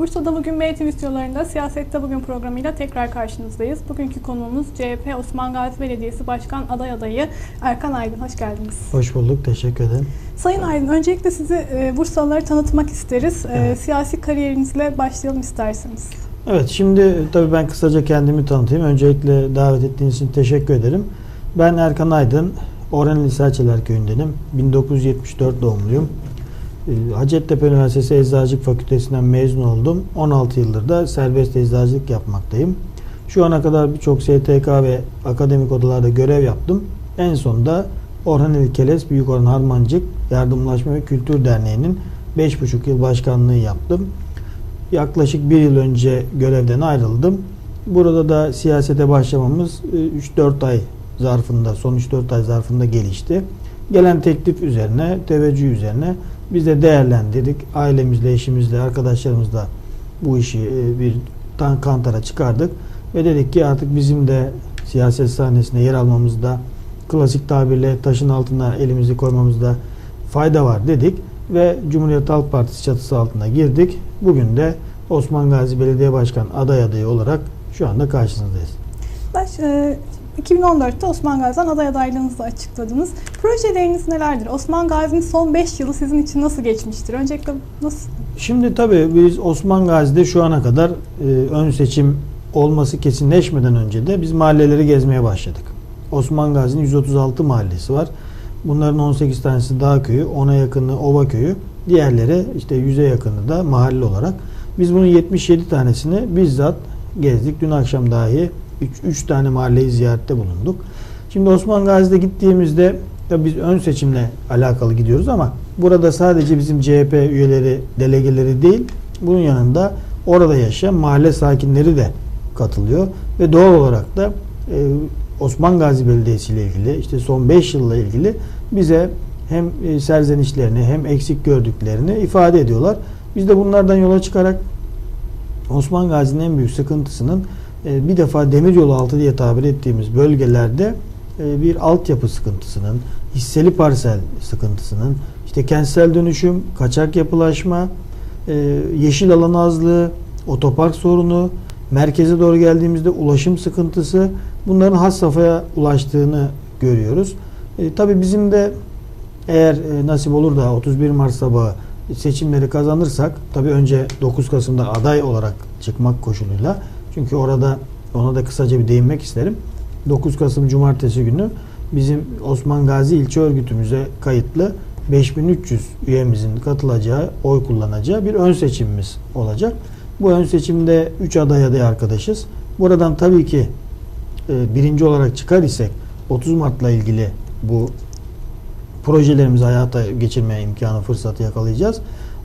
Bursa'da Bugün B TV stüdyolarında Siyasette Bugün programıyla tekrar karşınızdayız. Bugünkü konuğumuz CHP Osman Gazi Belediyesi Başkan aday adayı Erkan Aydın. Hoş geldiniz. Hoş bulduk, teşekkür ederim. Sayın Aydın, öncelikle sizi e, Bursalılara tanıtmak isteriz. E, Evet. siyasi kariyerinizle başlayalım isterseniz. Evet, şimdi tabii ben kısaca kendimi tanıtayım. Öncelikle davet ettiğiniz için teşekkür ederim. Ben Erkan Aydın, Orhaneli Selçeler Köyü'ndenim. 1974 doğumluyum. Ee, Hacettepe Üniversitesi Eczacılık Fakültesinden mezun oldum. 16 yıldır da serbest eczacılık yapmaktayım. Şu ana kadar birçok STK ve akademik odalarda görev yaptım. En sonunda Orhaneli Keles Büyükorhan Harmancık Yardımlaşma ve Kültür Derneği'nin 5,5 yıl başkanlığı yaptım. Yaklaşık bir yıl önce görevden ayrıldım. Burada da siyasete başlamamız e, 3-4 ay zarfında, son 3-4 ay zarfında gelişti. Gelen teklif üzerine, teveccüh üzerine biz de değerlendirdik. Ailemizle, eşimizle, arkadaşlarımızla bu işi e, bir kantara çıkardık. Ve dedik ki artık bizim de siyaset sahnesinde yer almamızda, klasik tabirle taşın altına elimizi koymamızda fayda var dedik ve Cumhuriyet Halk Partisi çatısı altına girdik. Bugün de Osman Gazi Belediye Başkan aday adayı olarak şu anda karşınızdayız. Baş, e, 2014'te Osman Gazi'den aday adaylığınızı açıkladınız. Projeleriniz nelerdir? Osman Gazi'nin son 5 yılı sizin için nasıl geçmiştir? Öncelikle nasıl? Şimdi tabii biz Osman Gazi'de şu ana kadar e, ön seçim olması kesinleşmeden önce de biz mahalleleri gezmeye başladık. Osman Gazi'nin 136 mahallesi var. Bunların 18 tanesi dağ köyü, ona yakını ova köyü, diğerleri işte 100'e yakını da mahalle olarak. Biz bunun 77 tanesini bizzat gezdik. Dün akşam dahi 3 tane mahalleyi ziyarette bulunduk. Şimdi Osman Gazi'de gittiğimizde tabii biz ön seçimle alakalı gidiyoruz ama burada sadece bizim CHP üyeleri, delegeleri değil, bunun yanında orada yaşayan mahalle sakinleri de katılıyor ve doğal olarak da e, Osman Gazi Belediyesi ile ilgili işte son 5 yılla ilgili bize hem e, serzenişlerini hem eksik gördüklerini ifade ediyorlar. Biz de bunlardan yola çıkarak Osman Gazi'nin en büyük sıkıntısının e, bir defa demiryolu altı diye tabir ettiğimiz bölgelerde e, bir altyapı sıkıntısının, hisseli parsel sıkıntısının, işte kentsel dönüşüm, kaçak yapılaşma, e, yeşil alan azlığı, otopark sorunu, merkeze doğru geldiğimizde ulaşım sıkıntısı bunların has safhaya ulaştığını görüyoruz. E, tabii bizim de eğer e, nasip olur da 31 Mart sabahı seçimleri kazanırsak tabii önce 9 Kasım'da aday olarak çıkmak koşuluyla çünkü orada ona da kısaca bir değinmek isterim. 9 Kasım Cumartesi günü bizim Osman Gazi ilçe örgütümüze kayıtlı 5300 üyemizin katılacağı, oy kullanacağı bir ön seçimimiz olacak. Bu ön seçimde 3 aday aday arkadaşız. Buradan tabii ki e, birinci olarak çıkar isek 30 Mart'la ilgili bu projelerimizi hayata geçirmeye imkanı fırsatı yakalayacağız.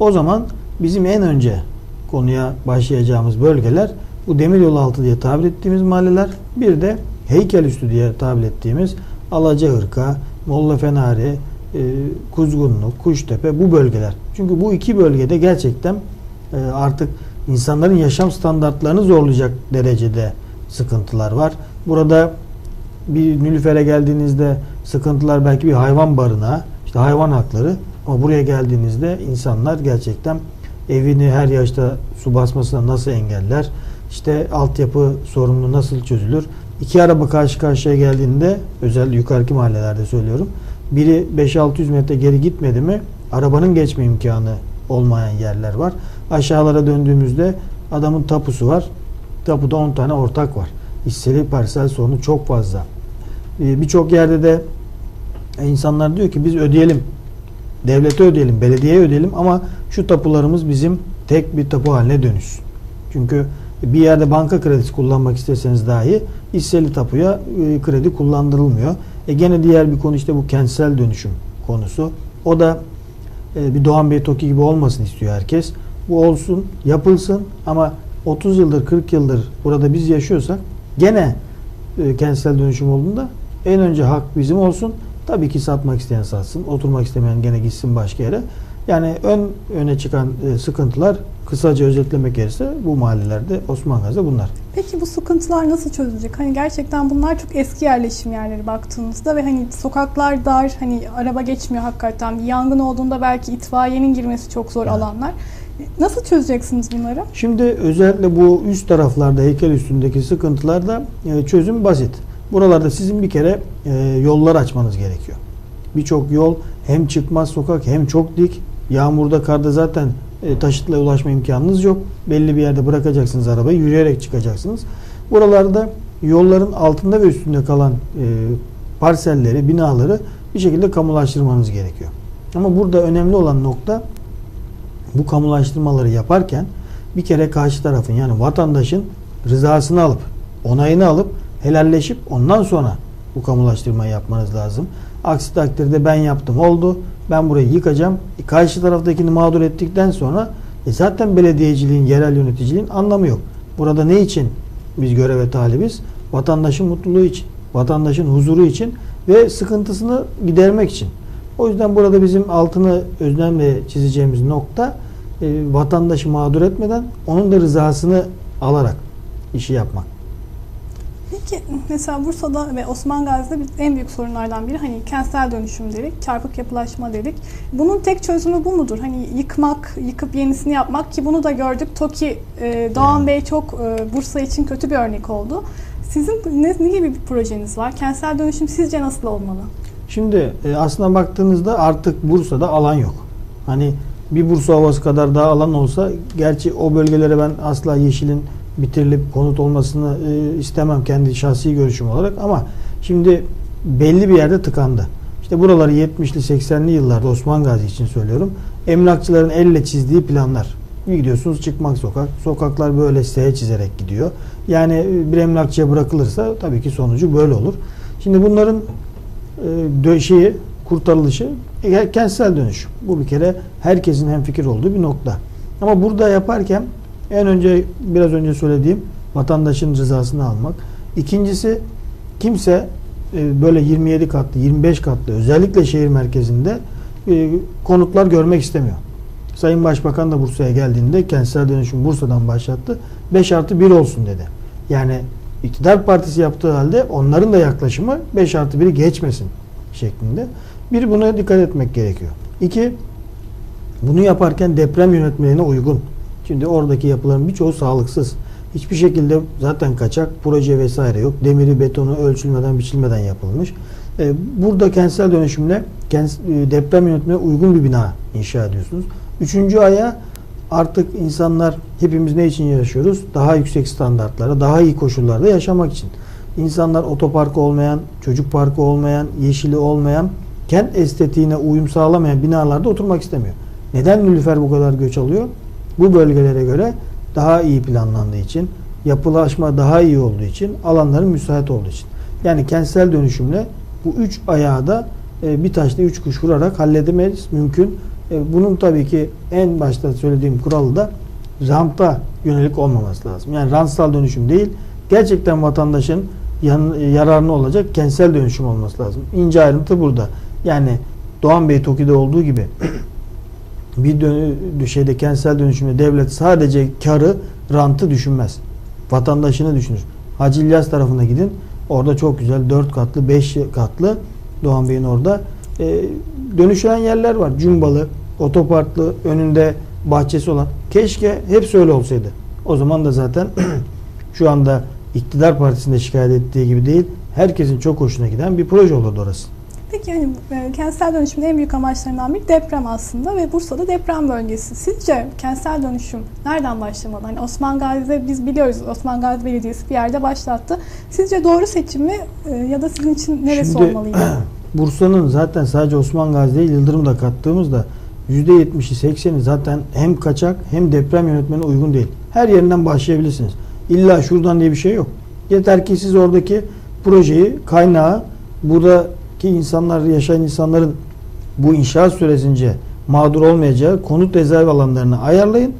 O zaman bizim en önce konuya başlayacağımız bölgeler bu demiryolu altı diye tabir ettiğimiz mahalleler bir de heykel üstü diye tabir ettiğimiz Alacahırka, Molla Fenari, e, Kuzgunlu, Kuştepe bu bölgeler. Çünkü bu iki bölgede gerçekten e, artık insanların yaşam standartlarını zorlayacak derecede sıkıntılar var. Burada bir Nülüfer'e geldiğinizde sıkıntılar belki bir hayvan barınağı, işte hayvan hakları ama buraya geldiğinizde insanlar gerçekten evini her yaşta su basmasına nasıl engeller, işte altyapı sorunu nasıl çözülür. İki araba karşı karşıya geldiğinde özel yukarıki mahallelerde söylüyorum. Biri 5-600 metre geri gitmedi mi arabanın geçme imkanı olmayan yerler var. Aşağılara döndüğümüzde adamın tapusu var. Tapuda 10 tane ortak var. Hisseli parsel sorunu çok fazla. Ee, Birçok yerde de insanlar diyor ki biz ödeyelim. Devlete ödeyelim, belediyeye ödeyelim ama şu tapularımız bizim tek bir tapu haline dönüşsün. Çünkü bir yerde banka kredisi kullanmak isteseniz dahi hisseli tapuya e, kredi kullandırılmıyor. E gene diğer bir konu işte bu kentsel dönüşüm konusu. O da e, bir Doğan Bey Toki gibi olmasın istiyor herkes. Bu olsun, yapılsın ama 30 yıldır, 40 yıldır burada biz yaşıyorsak gene e, kentsel dönüşüm olduğunda en önce hak bizim olsun. Tabii ki satmak isteyen satsın, oturmak istemeyen gene gitsin başka yere. Yani ön öne çıkan e, sıkıntılar kısaca özetlemek gerekirse bu mahallelerde Osman Gazi'de bunlar. Peki bu sıkıntılar nasıl çözülecek? Hani gerçekten bunlar çok eski yerleşim yerleri baktığınızda ve hani sokaklar dar, hani araba geçmiyor hakikaten. Bir yangın olduğunda belki itfaiyenin girmesi çok zor Evet. alanlar. Nasıl çözeceksiniz bunları? Şimdi özellikle bu üst taraflarda heykel üstündeki sıkıntılarda e, çözüm basit. Buralarda sizin bir kere e, yollar açmanız gerekiyor. Birçok yol hem çıkmaz sokak hem çok dik. Yağmurda karda zaten e, taşıtla ulaşma imkanınız yok. Belli bir yerde bırakacaksınız arabayı yürüyerek çıkacaksınız. Buralarda yolların altında ve üstünde kalan e, parselleri, binaları bir şekilde kamulaştırmanız gerekiyor. Ama burada önemli olan nokta bu kamulaştırmaları yaparken bir kere karşı tarafın yani vatandaşın rızasını alıp onayını alıp helalleşip ondan sonra bu kamulaştırmayı yapmanız lazım. Aksi takdirde ben yaptım oldu. Ben burayı yıkacağım. E, karşı taraftakini mağdur ettikten sonra e, zaten belediyeciliğin, yerel yöneticiliğin anlamı yok. Burada ne için biz göreve talibiz? Vatandaşın mutluluğu için, vatandaşın huzuru için ve sıkıntısını gidermek için. O yüzden burada bizim altını önemli çizeceğimiz nokta e, vatandaşı mağdur etmeden onun da rızasını alarak işi yapmak. Peki mesela Bursa'da ve Osman Gazi'de en büyük sorunlardan biri hani kentsel dönüşüm dedik, çarpık yapılaşma dedik. Bunun tek çözümü bu mudur? Hani yıkmak, yıkıp yenisini yapmak ki bunu da gördük. TOKİ, e, Doğan Bey çok e, Bursa için kötü bir örnek oldu. Sizin ne, ne gibi bir projeniz var? Kentsel dönüşüm sizce nasıl olmalı? Şimdi e, aslına baktığınızda artık Bursa'da alan yok. Hani bir Bursa havası kadar daha alan olsa gerçi o bölgelere ben asla yeşilin bitirilip konut olmasını e, istemem kendi şahsi görüşüm olarak ama şimdi belli bir yerde tıkandı. İşte buraları 70'li 80'li yıllarda Osman Gazi için söylüyorum. Emlakçıların elle çizdiği planlar. Bir gidiyorsunuz çıkmak sokak. Sokaklar böyle S çizerek gidiyor. Yani e, bir emlakçıya bırakılırsa tabii ki sonucu böyle olur. Şimdi bunların e, dö- şeyi kurtarılışı e, kentsel dönüşüm. Bu bir kere herkesin hemfikir olduğu bir nokta. Ama burada yaparken en önce biraz önce söylediğim vatandaşın rızasını almak. İkincisi kimse e, böyle 27 katlı, 25 katlı özellikle şehir merkezinde e, konutlar görmek istemiyor. Sayın Başbakan da Bursa'ya geldiğinde kentsel dönüşüm Bursa'dan başlattı. 5 artı 1 olsun dedi. Yani iktidar partisi yaptığı halde onların da yaklaşımı 5 artı 1'i geçmesin şeklinde. Bir buna dikkat etmek gerekiyor. İki, bunu yaparken deprem yönetmeliğine uygun. Şimdi oradaki yapıların birçoğu sağlıksız. Hiçbir şekilde zaten kaçak, proje vesaire yok. Demiri, betonu ölçülmeden, biçilmeden yapılmış. Ee, Burada kentsel dönüşümle e, deprem yönetmeliğine uygun bir bina inşa ediyorsunuz. Üçüncü aya artık insanlar hepimiz ne için yaşıyoruz? Daha yüksek standartlara, daha iyi koşullarda yaşamak için. İnsanlar otoparkı olmayan, çocuk parkı olmayan, yeşili olmayan, kent estetiğine uyum sağlamayan binalarda oturmak istemiyor. Neden Nilüfer bu kadar göç alıyor? Bu bölgelere göre daha iyi planlandığı için, yapılaşma daha iyi olduğu için, alanların müsait olduğu için. Yani kentsel dönüşümle bu üç ayağı da e, bir taşla üç kuş vurarak halledemeyiz. Mümkün. E, Bunun tabii ki en başta söylediğim kuralı da ranta yönelik olmaması lazım. Yani rantsal dönüşüm değil, gerçekten vatandaşın yan, yararına olacak kentsel dönüşüm olması lazım. İnce ayrıntı burada. Yani Doğan Bey Toki'de olduğu gibi bir dönü, şeyde kentsel dönüşümde devlet sadece karı, rantı düşünmez. Vatandaşını düşünür. Hacı İlyas tarafına gidin. Orada çok güzel 4 katlı, 5 katlı Doğan Bey'in orada e, dönüşen yerler var. Cumbalı, otoparklı, önünde bahçesi olan. Keşke hepsi öyle olsaydı. O zaman da zaten şu anda iktidar partisinde şikayet ettiği gibi değil, herkesin çok hoşuna giden bir proje olurdu orası. Peki hani e, kentsel dönüşümün en büyük amaçlarından biri deprem aslında ve Bursa'da deprem bölgesi. Sizce kentsel dönüşüm nereden başlamalı? Hani Osman Gazi'de biz biliyoruz Osman Gazi Belediyesi bir yerde başlattı. Sizce doğru seçim mi e, ya da sizin için neresi Şimdi, olmalıydı? Bursa'nın zaten sadece Osman Gazi değil Yıldırım da kattığımızda %70'i 80'i zaten hem kaçak hem deprem yönetmeliğine uygun değil. Her yerinden başlayabilirsiniz. İlla şuradan diye bir şey yok. Yeter ki siz oradaki projeyi, kaynağı, buradaki insanlar, yaşayan insanların bu inşaat süresince mağdur olmayacağı konut rezerv alanlarını ayarlayın.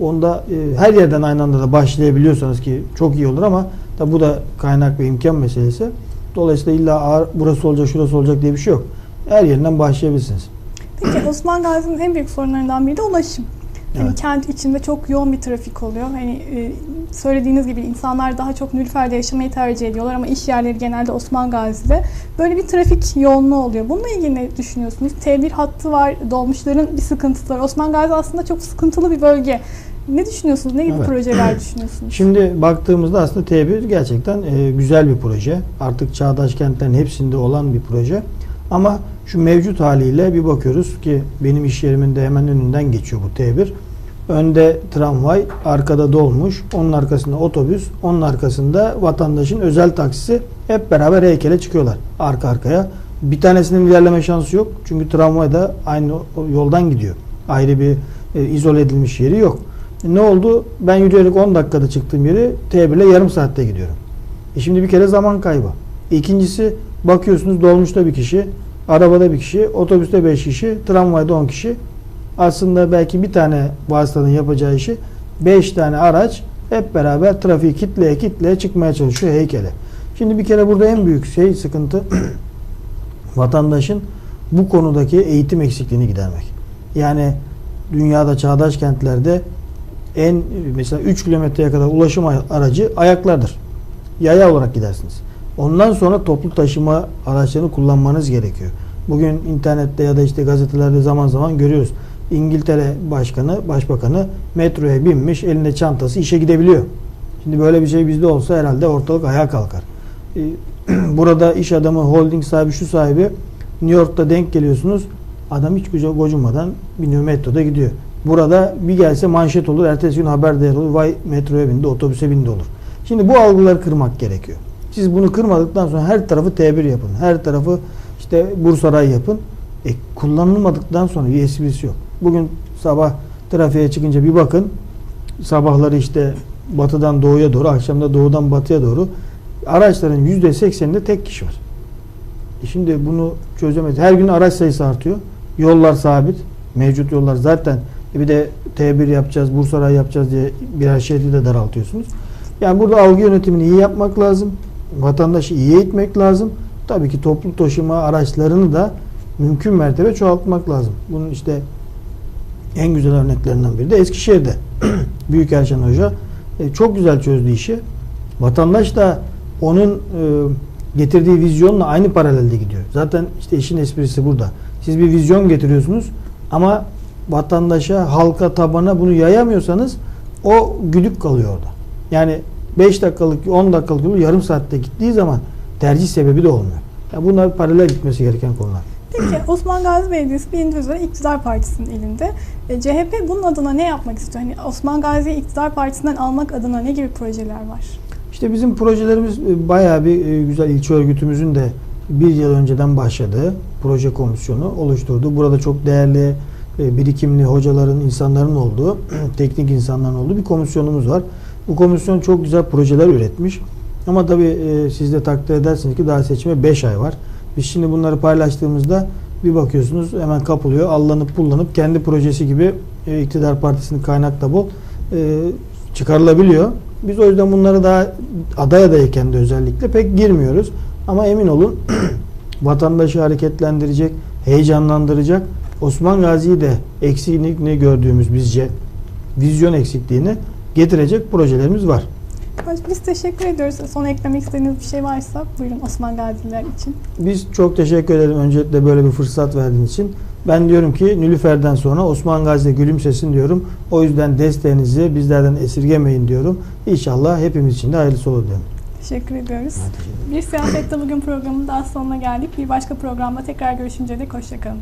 Onda e, her yerden aynı anda da başlayabiliyorsanız ki çok iyi olur ama tabi bu da kaynak ve imkan meselesi. Dolayısıyla illa ağır- burası olacak, şurası olacak diye bir şey yok. Her yerinden başlayabilirsiniz. Peki Osman Gazi'nin en büyük sorunlarından biri de ulaşım. Evet. kent içinde çok yoğun bir trafik oluyor. Hani e, söylediğiniz gibi insanlar daha çok Nülfer'de yaşamayı tercih ediyorlar ama iş yerleri genelde Osman Gazi'de. Böyle bir trafik yoğunluğu oluyor. Bununla ilgili ne düşünüyorsunuz? T1 hattı var, dolmuşların bir sıkıntısı var. Osman Gazi aslında çok sıkıntılı bir bölge. Ne düşünüyorsunuz? Ne gibi Evet. projeler düşünüyorsunuz? Şimdi baktığımızda aslında T1 gerçekten e, güzel bir proje. Artık çağdaş kentlerin hepsinde olan bir proje. Ama şu mevcut haliyle bir bakıyoruz ki benim iş yerimin de hemen önünden geçiyor bu T1. Önde tramvay, arkada dolmuş, onun arkasında otobüs, onun arkasında vatandaşın özel taksisi hep beraber heykele çıkıyorlar arka arkaya. Bir tanesinin ilerleme şansı yok. Çünkü tramvay da aynı yoldan gidiyor. Ayrı bir e, izole edilmiş yeri yok. Ne oldu? Ben yürüyerek 10 dakikada çıktığım yeri T1 ile yarım saatte gidiyorum. E şimdi bir kere zaman kaybı. İkincisi bakıyorsunuz dolmuşta bir kişi, arabada bir kişi, otobüste 5 kişi, tramvayda 10 kişi. Aslında belki bir tane vasıtanın yapacağı işi 5 tane araç hep beraber trafiği kitleye kitleye çıkmaya çalışıyor heykele. Şimdi bir kere burada en büyük şey sıkıntı vatandaşın bu konudaki eğitim eksikliğini gidermek. Yani dünyada çağdaş kentlerde en mesela 3 kilometreye kadar ulaşım aracı ayaklardır. Yaya olarak gidersiniz. Ondan sonra toplu taşıma araçlarını kullanmanız gerekiyor. Bugün internette ya da işte gazetelerde zaman zaman görüyoruz. İngiltere Başkanı, Başbakanı metroya binmiş, elinde çantası işe gidebiliyor. Şimdi böyle bir şey bizde olsa herhalde ortalık ayağa kalkar. Ee, Burada iş adamı, holding sahibi, şu sahibi New York'ta denk geliyorsunuz. Adam hiç gocunmadan biniyor metroda gidiyor. Burada bir gelse manşet olur, ertesi gün haber değer olur. Vay metroya bindi, otobüse bindi olur. Şimdi bu algıları kırmak gerekiyor. Siz bunu kırmadıktan sonra her tarafı T1 yapın. Her tarafı işte Bursaray yapın. E, kullanılmadıktan sonra esprisi yok. Bugün sabah trafiğe çıkınca bir bakın. Sabahları işte batıdan doğuya doğru, akşamda doğudan batıya doğru araçların %80'inde tek kişi var. E şimdi bunu çözemeyiz. Her gün araç sayısı artıyor. Yollar sabit. Mevcut yollar zaten e bir de T1 yapacağız, Bursaray yapacağız diye birer şeridi de daraltıyorsunuz. Yani burada algı yönetimini iyi yapmak lazım. Vatandaşı iyi eğitmek lazım. Tabii ki toplu taşıma araçlarını da mümkün mertebe çoğaltmak lazım. Bunun işte en güzel örneklerinden biri de Eskişehir'de. Büyükerşen Hoca e, çok güzel çözdü işi. Vatandaş da onun e, getirdiği vizyonla aynı paralelde gidiyor. Zaten işte işin esprisi burada. Siz bir vizyon getiriyorsunuz ama vatandaşa, halka, tabana bunu yayamıyorsanız o güdük kalıyor orada. Yani 5 dakikalık, 10 dakikalık yolu yarım saatte gittiği zaman tercih sebebi de olmuyor. Yani bunlar paralel gitmesi gereken konular. Peki Osman Gazi Belediyesi bilindiği üzere iktidar partisinin elinde. E, CHP bunun adına ne yapmak istiyor? Hani Osman Gazi'yi iktidar partisinden almak adına ne gibi projeler var? İşte bizim projelerimiz e, bayağı bir e, güzel ilçe örgütümüzün de bir yıl önceden başladığı proje komisyonu oluşturdu. Burada çok değerli e, birikimli hocaların, insanların olduğu, teknik insanların olduğu bir komisyonumuz var. Bu komisyon çok güzel projeler üretmiş. Ama tabii e, siz de takdir edersiniz ki daha seçime 5 ay var. Biz şimdi bunları paylaştığımızda bir bakıyorsunuz hemen kapılıyor. Allanıp pullanıp kendi projesi gibi e, iktidar partisinin kaynak da bol e, çıkarılabiliyor. Biz o yüzden bunları daha aday adayken de özellikle pek girmiyoruz. Ama emin olun vatandaşı hareketlendirecek, heyecanlandıracak Osman Gazi'yi de eksikliğini gördüğümüz bizce vizyon eksikliğini getirecek projelerimiz var. Biz teşekkür ediyoruz. Son eklemek istediğiniz bir şey varsa buyurun Osman Gaziler için. Biz çok teşekkür ederim öncelikle böyle bir fırsat verdiğiniz için. Ben diyorum ki Nülüfer'den sonra Osman Gazi'de gülümsesin diyorum. O yüzden desteğinizi bizlerden esirgemeyin diyorum. İnşallah hepimiz için de hayırlısı olur diyorum. Teşekkür ediyoruz. Bir Siyasette Bugün programının daha sonuna geldik. Bir başka programda tekrar görüşünceye dek hoşçakalın.